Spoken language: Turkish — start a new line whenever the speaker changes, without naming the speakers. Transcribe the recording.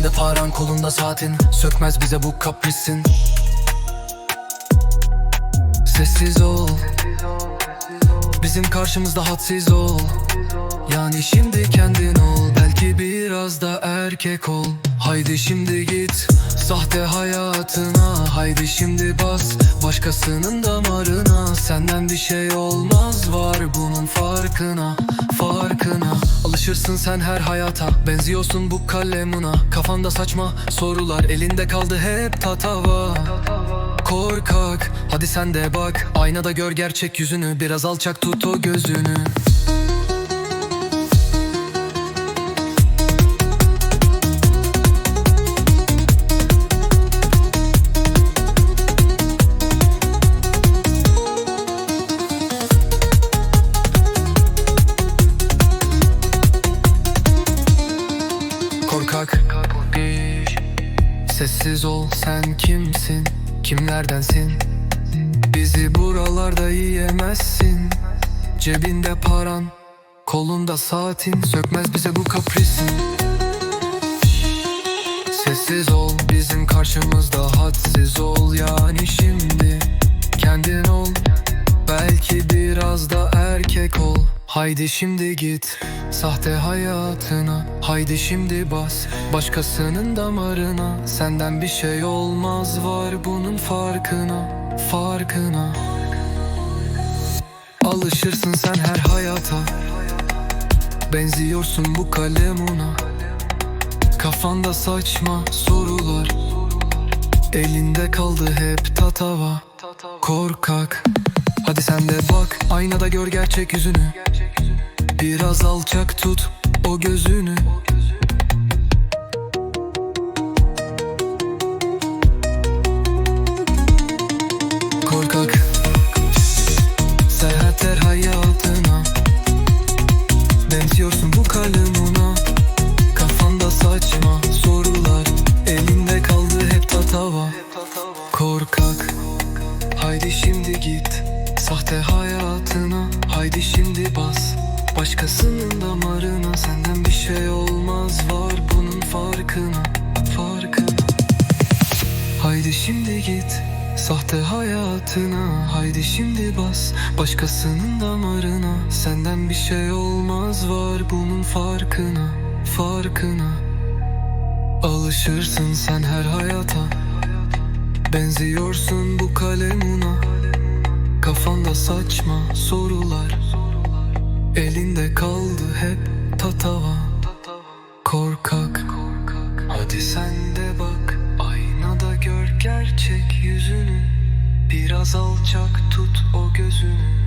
Elinde paran kolunda saatin. Sökmez bize bu kaprisin. Sessiz ol. Bizim karşımızda hadsiz ol. Yani şimdi kendin ol. Belki biraz da erkek ol. Haydi şimdi git Sahte hayatına. Haydi şimdi bas Başkasının damarına. Senden bir şey olmaz Var bunun farkına. Farkına Alışırsın sen her hayata. Benziyorsun bu kalemuna Kafanda saçma sorular Elinde kaldı hep tatava. Korkak Hadi sen de bak. Aynada gör gerçek yüzünü Biraz alçak tut o gözünü Sessiz ol sen kimsin? Kimlerdensin? Bizi buralarda yiyemezsin. Cebinde paran Kolunda saatin. Sökmez bize bu kaprisin. Sessiz ol bizim karşımızda hadsiz ol Yani şimdi. Kendin ol Belki biraz da erkek Haydi şimdi git sahte hayatına. Haydi şimdi bas başkasının damarına. Senden bir şey olmaz var bunun farkına Farkına. Alışırsın sen her hayata. Benziyorsun bu kalemuna Kafanda saçma sorular. Elinde kaldı hep tatava. Korkak. Hadi sen de bak Aynada gör gerçek yüzünü Biraz alçak tut o gözünü. Korkak. Seyahat her hayatına. Benziyorsun bu kalemuna Kafanda saçma sorular. Elinde kaldı hep tatava. Korkak. Haydi şimdi git Sahte hayatına. Haydi şimdi bas Başkasının damarına Senden bir şey olmaz. Var bunun farkına Farkına. Haydi şimdi git Sahte hayatına. Haydi şimdi bas Başkasının damarına. Senden bir şey olmaz. Var bunun farkına Farkına. Alışırsın sen her hayata. Benziyorsun bu kalemuna Kafanda saçma sorular Elinde kaldı hep tatava. Korkak. Hadi sen de bak. Aynada gör gerçek yüzünü. Biraz alçak tut o gözünü.